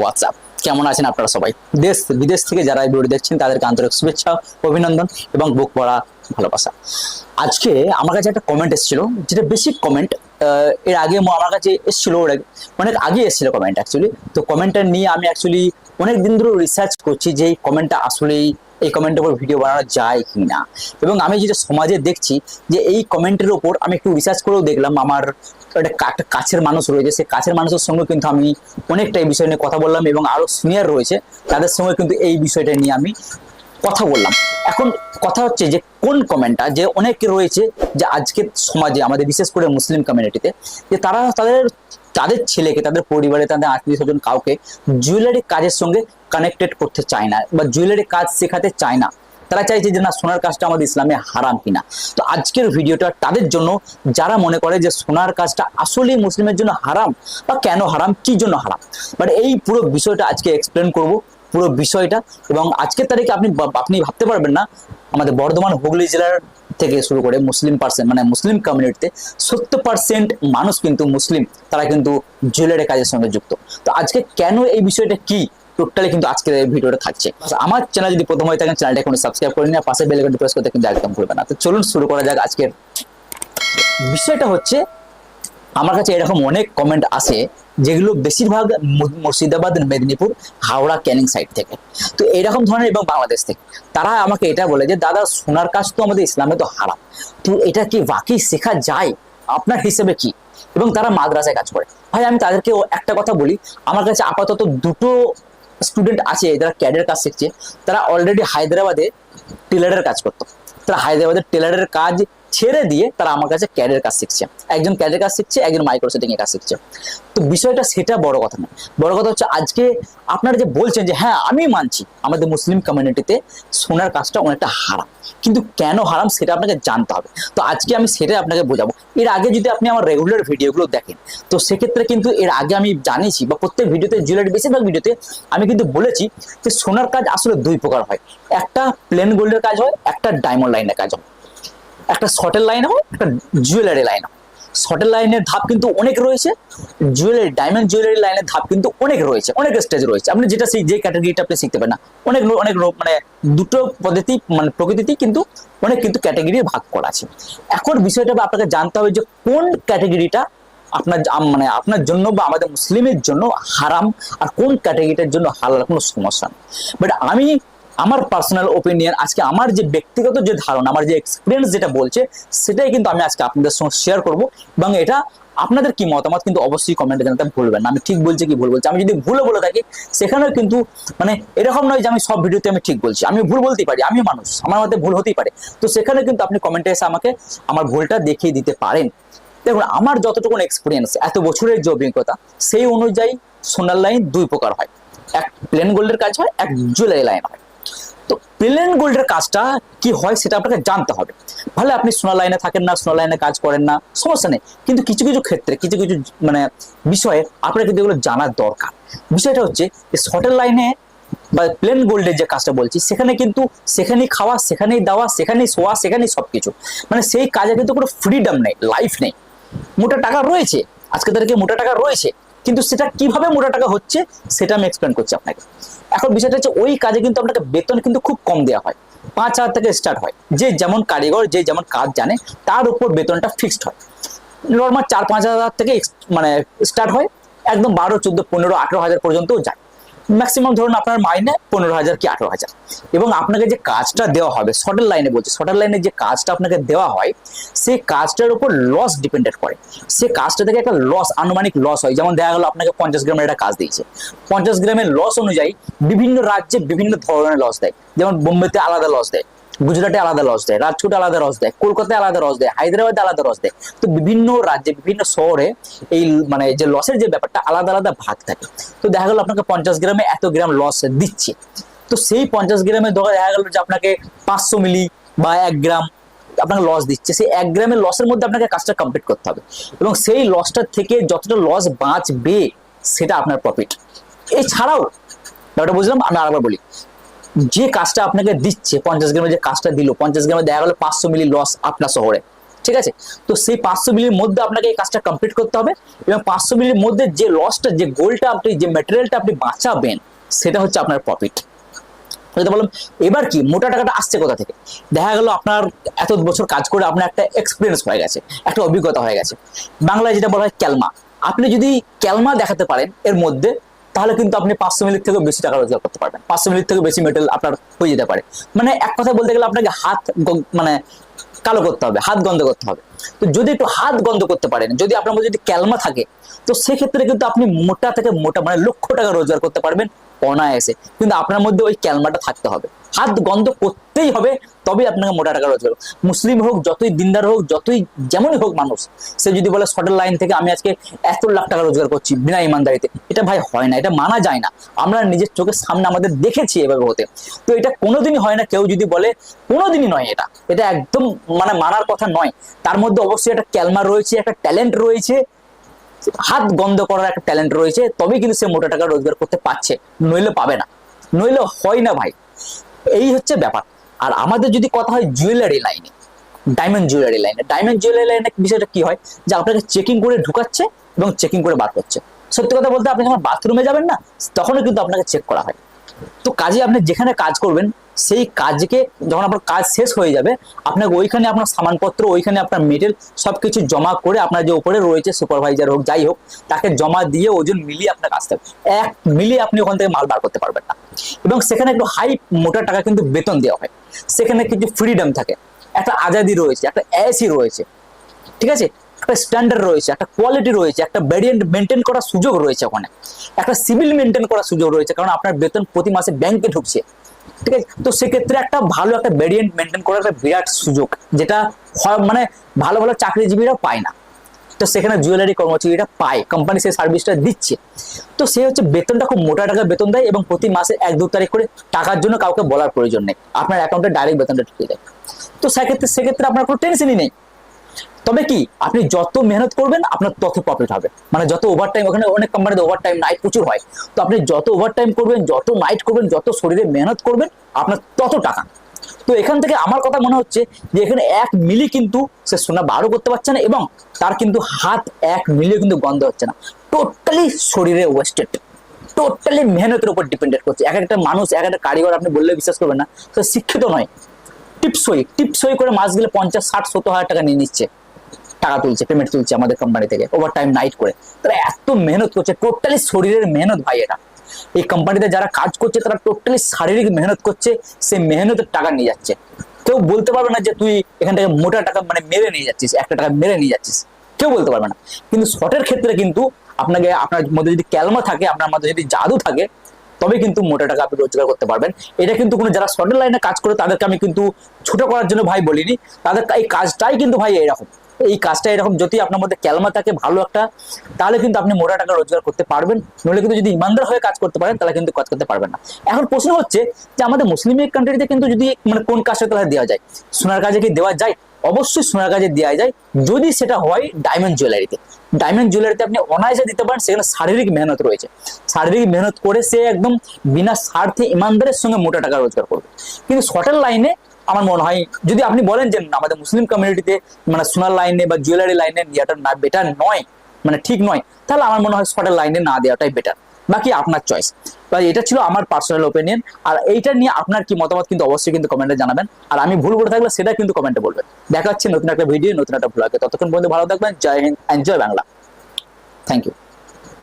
WhatsApp কেমন আছেন আপনারা সবাই? দেশ, বিদেশ থেকে যারা এই ভিডিও দেখছেন, তাদেরকে আন্তরিক শুভেচ্ছা, অভিনন্দন এবং বুক পড়া ভালোবাসা। আজকে আমার কাছে একটা কমেন্ট এসেছিল, যেটা বেসিক কমেন্ট এর আগে আমার কাছে এসেছিল ওর অনেক আগে এসেছিল কমেন্ট অ্যাকচুয়ালি তো কমেন্টটা নিয়ে আমি অ্যাকচুয়ালি অনেক দিন ধরে রিসার্চ করছি যে এই কমেন্টটা আসলেই এই কমেন্টের উপর ভিডিও বানানো যায় কি না এবং আমি যেটা সমাজে দেখছি যে এই কমেন্টের ওপর আমি একটু রিসার্চ করেও দেখলাম, আমার একটা কাছের মানুষ রয়েছে, সেই কাছের মানুষের সঙ্গে কিন্তু আমি অনেকটা এই বিষয় নিয়ে কথা বললাম এবং আরও সিনিয়র রয়েছে, তাদের সঙ্গে কিন্তু এই বিষয়টা নিয়ে আমি কথা বললাম। এখন কথা হচ্ছে যে কোন কমেন্টটা যে অনেকে রয়েছে যে আজকের সমাজে, আমাদের বিশেষ করে মুসলিম কমিউনিটিতে যে তারা তাদের তাদের ছেলেকে, তাদের পরিবারে, তাদের আত্মীয় স্বজন কাউকে জুয়েলারি কাজের সঙ্গে কানেক্টেড করতে চায় না বা জুয়েলারি কাজ শেখাতে চায় না, তারা চাইছে যে না, সোনার কাজটা আমাদের ইসলামে হারাম কিনা। তো আজকের ভিডিওটা তাদের জন্য, যারা মনে করে যে সোনার কাজটা আসলেই মুসলিমের জন্য হারাম বা কেন হারাম, কি জন্য হারাম? বাট এই পুরো বিষয়টা আজকে এক্সপ্লেন করব, পুরো বিষয়টা। এবং আজকের তারিখে আপনি আপনি ভাবতে পারবেন না, আমাদের বর্ধমান হুগলি জেলার থেকে শুরু করে মুসলিম পার্সেন্ট মানে মুসলিম কমিউনিটিতে সত্তর পার্সেন্ট মানুষ কিন্তু মুসলিম, তারা কিন্তু জুয়েলারি কাজের সঙ্গে যুক্ত। তো আজকে কেন এই বিষয়টা কি? টোটালি কিন্তু আজকের এই ভিডিওটা থাকছে। আমার চ্যানেল যদি প্রথম হয়ে থাকেন চ্যানেলটা এখন সাবস্ক্রাইব করে নিয়ে পাশে বেল আইকনটি প্রেস করতে কিন্তু একদম ভুলবেন না। তো চলুন শুরু করা যাক আজকের। বিষয়টা হচ্ছে, আমার কাছে এরকম অনেক কমেন্ট আসে, যেগুলো বেশিরভাগ মুর্শিদাবাদ, মেদিনীপুর, হাওড়া, ক্যানিং সাইড থেকে। তো এরকম ধরনের এবং বাংলাদেশ থেকে। তারা আমাকে এটা বলে যে, দাদা, সোনার কাজ তো আমাদের ইসলামে তো হারাম। তো এটা কি বাকি শেখা যায়? আপনার হিসেবে কি? এবং তারা মাদ্রাসায় কাজ করে। ভাই, আমি তাদেরকে একটা কথা বলি, আমার কাছে আপাতত দুটো স্টুডেন্ট আছে, যারা ক্যাডের কাজ শিখছে, তারা অলরেডি হায়দ্রাবাদে টেলারের কাজ করতো। তারা হায়দ্রাবাদের টেলারের কাজ ছেড়ে দিয়ে তারা আমার কাছে ক্যাডের কাজ শিখছে। একজন ক্যাডের কাজ শিখছে, একজন মাইক্রো সেটিং এর কাজ শিখছে। তো বিষয়টা সেটা বড় কথা না বড় কথা হচ্ছে আজকে আপনারা যে বলছেন যে হ্যাঁ আমি মানছি। আমাদের মুসলিম কমিউনিটিতে সোনার কাজটা অনেকটা হারাম। কিন্তু কেন হারাম সেটা আপনাকে জানতে হবে। তো আজকে আমি সেটাই আপনাকে বোঝাবো। এর আগে যদি আপনি আমার রেগুলার ভিডিওগুলো দেখেন, তো সেক্ষেত্রে কিন্তু এর আগে আমি জানিয়েছি বা প্রত্যেক ভিডিওতে জুয়েলারি বেশিরভাগ ভিডিওতে আমি কিন্তু বলেছি যে, সোনার কাজ আসলে দুই প্রকার হয়। একটা প্লেন গোল্ডের কাজ হয়, একটা ডায়মন্ড লাইনের কাজ হয়। একটা শর্টের লাইন হোক, একটা জুয়েলারি লাইন হয় শর্টের লাইনের ধাপ কিন্তু অনেক রয়েছে জুয়েলারি ডায়মন্ড জুয়েলারি লাইনের ধাপ কিন্তু অনেক রয়েছে, অনেক স্টেজ রয়েছে। আপনি যেটা যে ক্যাটাগরিটা আপনি শিখতে পারেন না, অনেক অনেক মানে দুটো পদ্ধতি মানে প্রকৃতিতেই কিন্তু অনেক কিন্তু ক্যাটাগরি ভাগ করা আছে। এখন বিষয়টা আপনাকে জানতে হবে যে কোন ক্যাটাগরিটা আপনার মানে আপনার জন্য বা আমাদের মুসলিমের জন্য হারাম, আর কোন ক্যাটাগরিটার জন্য হালাল, কোনো সমস্যা নেই। বাট আমি আমার পার্সোনাল ওপিনিয়ন আজকে আমার যে ব্যক্তিগত যে ধারণা, আমার যে এক্সপিরিয়েন্স যেটা বলছে, সেটাই কিন্তু আমি আজকে আপনাদের সঙ্গে শেয়ার করব এবং এটা আপনাদের কি মতামত কিন্তু অবশ্যই কমেন্টে জানাতে ভুলবেন না। আমি ঠিক বলছি কি ভুল বলছি? আমি যদি ভুলও বলে থাকি, সেখানেও কিন্তু মানে এরকম নয় যে আমি সব ভিডিওতে আমি ঠিক বলছি। আমি ভুল বলতেই পারি আমি মানুষ, আমার মধ্যে ভুল হতেই পারে। তো সেখানে কিন্তু আপনি কমেন্টে এসে আমাকে আমার ভুলটা দেখিয়ে দিতে পারেন। দেখুন, আমার যতটুকু এক্সপিরিয়েন্স এত বছরের যে অভিজ্ঞতা, সেই অনুযায়ী সোনার লাইন দুই প্রকার হয়। এক প্লেন গোল্ডের কাজ হয়, এক জুয়েলারি লাইন হয়। তো প্লেন গোল্ডের কাজটা কি হয় সেটা আপনাকে জানতে হবে। ভালো, আপনি সোনার লাইনে থাকেন না সোনার লাইনে কাজ করেন না, সমস্যা নেই। কিন্তু কিছু কিছু ক্ষেত্রে, কিছু কিছু মানে বিষয়ে আপনার কিন্তু এগুলো জানার দরকার। বিষয়টা হচ্ছে যে শর্টের লাইনে বা প্লেন গোল্ডের যে কাজটা বলছি, সেখানে কিন্তু সেখানেই খাওয়া, সেখানেই দেওয়া, সেখানেই শোয়া, সেখানেই সবকিছু। মানে সেই কাজে কিন্তু কোনো ফ্রিডম নেই লাইফ নেই। মোটা টাকা রয়েছে, আজকে তারিখে মোটা টাকা রয়েছে কিন্তু সেটা কীভাবে মোটা টাকা হচ্ছে, সেটা আমি এক্সপ্লেন করছি আপনাকে। এখন বিষয়টা হচ্ছে, ওই কাজে কিন্তু আপনাকে বেতন কিন্তু খুব কম দেওয়া হয়। পাঁচ হাজার থেকে স্টার্ট হয়। যে যেমন কারিগর, যে যেমন কাজ জানে, তার উপর বেতনটা ফিক্সড হয়। নর্মাল চার পাঁচ হাজার থেকে মানে স্টার্ট হয়। একদম বারো, চোদ্দ, পনেরো, আঠেরো হাজার পর্যন্তও যায়। ম্যাক্সিমাম ধরুন আপনার মাইনে পনেরো হাজার কি আঠেরো হাজার। এবং আপনাকে যে কাজটা দেওয়া হবে শর্টের লাইনে বলছে শর্টের লাইনে যে কাজটা আপনাকে দেওয়া হয়, সেই কাজটার উপর লস ডিপেন্ডেড করে। সে কাজটা থেকে একটা লস আনুমানিক লস হয়। যেমন দেখা গেলো আপনাকে পঞ্চাশ গ্রামের একটা কাজ দিয়েছে। পঞ্চাশ গ্রামের লস অনুযায়ী বিভিন্ন রাজ্যে বিভিন্ন ধরনের লস দেয়। যেমন বোম্বেতে আলাদা লস দেয়। গুজরাটে আলাদা লস দেয়, রাজকোটে আলাদা লস দেয়, কলকাতায় আলাদা লস দেয়, হায়দ্রাবাদে আলাদা লস দেয়। তো বিভিন্ন রাজ্যে, বিভিন্ন শহরে এই মানে যে লসের যে ব্যাপারটা, আলাদা আলাদা ভাগ থাকে। তো দেখা গেল আপনাকে পঞ্চাশ গ্রামে এত গ্রাম লস দিচ্ছে। তো সেই পঞ্চাশ গ্রামে দেখা গেল যে আপনাকে পাঁচশো মিলি বা এক গ্রাম আপনাকে লস দিচ্ছে। সেই এক গ্রামের লসের মধ্যে আপনাকে কাজটা কমপ্লিট করতে হবে। এবং সেই লসটার থেকে যতটা লস বাঁচবে, সেটা আপনার প্রফিট এছাড়াও, ব্যাপারটা বুঝলাম? আমি আরেকবার বলি যে কাজটা আপনাকে দিচ্ছে, পঞ্চাশ গ্রামে যে কাজটা দিল, পঞ্চাশ গ্রামে দেখা গেলো পাঁচশো মিলি লস আপনার শহরে, ঠিক আছে? তো সেই পাঁচশো মিলির মধ্যে আপনাকে এই কাজটা কমপ্লিট করতে হবে এবং পাঁচশো মিলির মধ্যে যে লসটা যে গোলটা আপনি, যে ম্যাটেরিয়ালটা আপনি বাঁচাবেন, সেটা হচ্ছে আপনার প্রফিট বললাম, এবার কি, মোটা টাকাটা আসছে কোথা থেকে? দেখা গেল আপনার এত বছর কাজ করে আপনার একটা এক্সপিরিয়েন্স হয়ে গেছে, একটা অভিজ্ঞতা হয়ে গেছে। বাংলায় যেটা বলা হয় ক্যালমা। আপনি যদি ক্যালমা দেখাতে পারেন, এর মধ্যে তাহলে কিন্তু আপনি পাঁচশো মিনিট থেকেও বেশি টাকা রোজগার করতে পারবেন। পাঁচশো মিনিট থেকে বেশি মেটেল আপনার হয়ে যেতে পারে। মানে এক কথা বলতে গেলে আপনাকে হাত মানে কালো করতে হবে, হাত গন্ধ করতে হবে। তো যদি একটু হাত গন্ধ করতে পারেন, যদি আপনার মধ্যে যদি ক্যালমা থাকে, তো সেক্ষেত্রে কিন্তু আপনি মোটা থেকে মোটা মানে লক্ষ টাকা রোজগার করতে পারবেন। অনায়াসে কিন্তু আপনার মধ্যে ওই ক্যালমাটা থাকতে হবে। হাত গন্ধ করতেই হবে, তবেই আপনাকে মোটা টাকা রোজগার মুসলিম হোক, যতই দিনদার হোক, যতই যেমনই হোক মানুষ, সে যদি বলে শর্টের লাইন থেকে আমি আজকে এত লাখ টাকা রোজগার করছি বিনা ইমানদারিতে। এটা ভাই হয় না, এটা মানা যায় না। আমরা নিজের চোখের সামনে আমাদের দেখেছি এভাবে হতে। তো এটা কোনোদিনই হয় না, কেউ যদি বলে, কোনোদিনই নয় এটা। এটা একদম মানে মানার কথা নয়। তার মধ্যে অবশ্যই একটা ক্যালমা রয়েছে, একটা ট্যালেন্ট রয়েছে। হাত গন্ধ করার একটা ট্যালেন্ট রয়েছে, তবেই কিন্তু সে মোটা টাকা রোজগার করতে পারছে। নইলে পাবে না। নইলে হয় না ভাই। এই হচ্ছে ব্যাপার। আর আমাদের যদি কথা হয় জুয়েলারি লাইনে ডায়মন্ড জুয়েলারি লাইনে ডায়মন্ড জুয়েলারি লাইনে বিষয়টা কি হয়? যে আপনাকে চেকিং করে ঢুকাচ্ছে এবং চেকিং করে বার করছে। সত্যি কথা বলতে আপনি যখন বাথরুমে যাবেন না, তখনও কিন্তু আপনাকে চেক করা হয়। তো কাজে আপনি যেখানে কাজ করবেন সেই কাজকে যখন আপনার কাজ শেষ হয়ে যাবে, আপনাকে ওইখানে আপনার সামানপত্র, ওইখানে আপনার মেটেল সবকিছু জমা করে আপনার যে উপরে রয়েছে সুপারভাইজার হোক, যাই হোক, তাকে জমা দিয়ে ওজন মিলিয়ে আপনাকে আসতে হবে। এক মিলিয়ে আপনি ওখান থেকে মাল বার করতে পারবেন না। এবং সেখানে একটু হাই মোটা টাকা কিন্তু বেতন দেওয়া হয়। সেখানে কিছু ফ্রিডম থাকে। একটা আজাদি রয়েছে, একটা এসি রয়েছে, ঠিক আছে? একটা স্ট্যান্ডার্ড রয়েছে, একটা কোয়ালিটি রয়েছে, একটা ভ্যারিয়েন্ট মেনটেন করার সুযোগ রয়েছে ওখানে। একটা সিভিল মেনটেন করার সুযোগ রয়েছে, কারণ আপনার বেতন প্রতি মাসে ব্যাংকে ঢুকছে। ঠিক আছে? তো সেক্ষেত্রে একটা ভালো একটা ভেরিয়েন্ট মেনটেন করার একটা বিরাট সুযোগ, যেটা মানে ভালো ভালো চাকরিজীবীরা পায় না। তো সেখানে জুয়েলারি কর্মচারীরা পায় কোম্পানি সেই সার্ভিসটা দিচ্ছে। তো সে হচ্ছে বেতনটা খুব মোটা টাকা বেতন দেয় এবং প্রতি মাসে এক দু তারিখ করে টাকার জন্য কাউকে বলার প্রয়োজন নেই। আপনার অ্যাকাউন্টে ডাইরেক্ট বেতনটা ঢুকে যায়। তো সেক্ষেত্রে সেক্ষেত্রে আপনার কোনো টেনশনই নেই। তবে কি, আপনি যত মেহনত করবেন, আপনার তত প্রফিট হবে। মানে যত ওভার টাইম ওখানে অনেক কোম্পানিতে ওভার টাইম নাইট প্রচুর হয়। তো আপনি যত ওভার টাইম করবেন, যত নাইট করবেন, যত শরীরে মেহনত করবেন, আপনার তত টাকা। তো এখান থেকে আমার কথা মনে হচ্ছে যে, এখানে এক মিলি কিন্তু সে সোনা বারও করতে পারছে না এবং তার কিন্তু হাত এক মিলিও কিন্তু গন্ধ হচ্ছে না। টোটালি শরীরে ওয়েস্টেড টোটালি মেহনতের উপর ডিপেন্ডেন্ট করছে। এক একটা মানুষ, এক একটা কারিগর আপনি বললে বিশ্বাস করবেন না। সে শিক্ষিত নয়। টিপসই টিপসই করে মাস গেলে পঞ্চাশ, ষাট, সত্তর হাজার টাকা নিয়ে নিচ্ছে। টাকা তুলছে পেমেন্ট তুলছে আমাদের কোম্পানি থেকে ওভার টাইম নাইট করে। তারা এত মেহনত করছে টোটালি শরীরের মেহনত ভাই এটা। এই কোম্পানিতে যারা কাজ করছে, তারা টোটালি শারীরিক মেহনত করছে, সেই মেহনতের টাকা নিয়ে যাচ্ছে। কেউ বলতে পারবে না যে তুই এখান থেকে মোটা টাকা মানে মেরে নিয়ে যাচ্ছিস, একটা টাকা মেরে নিয়ে যাচ্ছিস। কেউ বলতে পারবে না। কিন্তু শর্টের ক্ষেত্রে কিন্তু আপনাকে, আপনার মধ্যে যদি ক্যালমা থাকে, আপনার মধ্যে যদি জাদু থাকে তবে কিন্তু মোটা টাকা আপনি রোজগার করতে পারবেন। এটা কিন্তু কোনো যারা শর্টের লাইনে কাজ করে, তাদেরকে আমি কিন্তু ছোট করার জন্য ভাই বলিনি। তাদের এই কাজটাই কিন্তু ভাই এরকম। এই কাজটা এরকম যদি আপনার মধ্যে ক্যালমা থাকে, ভালো একটা, তাহলে কিন্তু আপনি মোটা টাকা রোজগার করতে পারবেন। নইলে কিন্তু যদি ইমানদার হয়ে কাজ করতে পারেন, তাহলে কিন্তু কাজ করতে পারবেন না। এখন প্রশ্ন হচ্ছে যে আমাদের মুসলিম কান্ট্রিতে কিন্তু যদি মানে কোন কাজটা তাহলে দেওয়া যায়? সোনার কাজে কি দেওয়া যায়? অবশ্যই সোনার কাজে দেওয়া যায়। যদি সেটা হয় ডায়মন্ড জুয়েলারিতে ডায়মন্ড জুয়েলারিতে আপনি অনায়াসে দিতে পারেন, সেখানে শারীরিক মেহনত রয়েছে। শারীরিক মেহনত করে সে একদম বিনা স্বার্থে ইমানদারের সঙ্গে মোটা টাকা রোজগার করবে। কিন্তু শর্টের লাইনে আমার মনে হয়, যদি আপনি বলেন যে আমাদের মুসলিম কমিউনিটিতে মানে সোনার লাইনে বা জুয়েলারি লাইনে নেওয়াটা না বেটার নয় মানে ঠিক নয়, তাহলে আমার মনে হয় শর্টের লাইনে না দেওয়াটাই বেটার বাকি আপনার চয়েস এটা ছিল আমার পার্সোনাল ওপিনিয়ন আর এইটা নিয়ে আপনার কি মতামত কিন্তু অবশ্যই কিন্তু কমেন্টে জানাবেন, আর আমি ভুল করে থাকলে সেটা কিন্তু কমেন্টে বলবেন। দেখা হচ্ছে নতুন একটা ভিডিও নতুন একটা ভ্লগে ততক্ষণ পর্যন্ত ভালো থাকবেন, Jai Hind and Jai Bangla. Thank you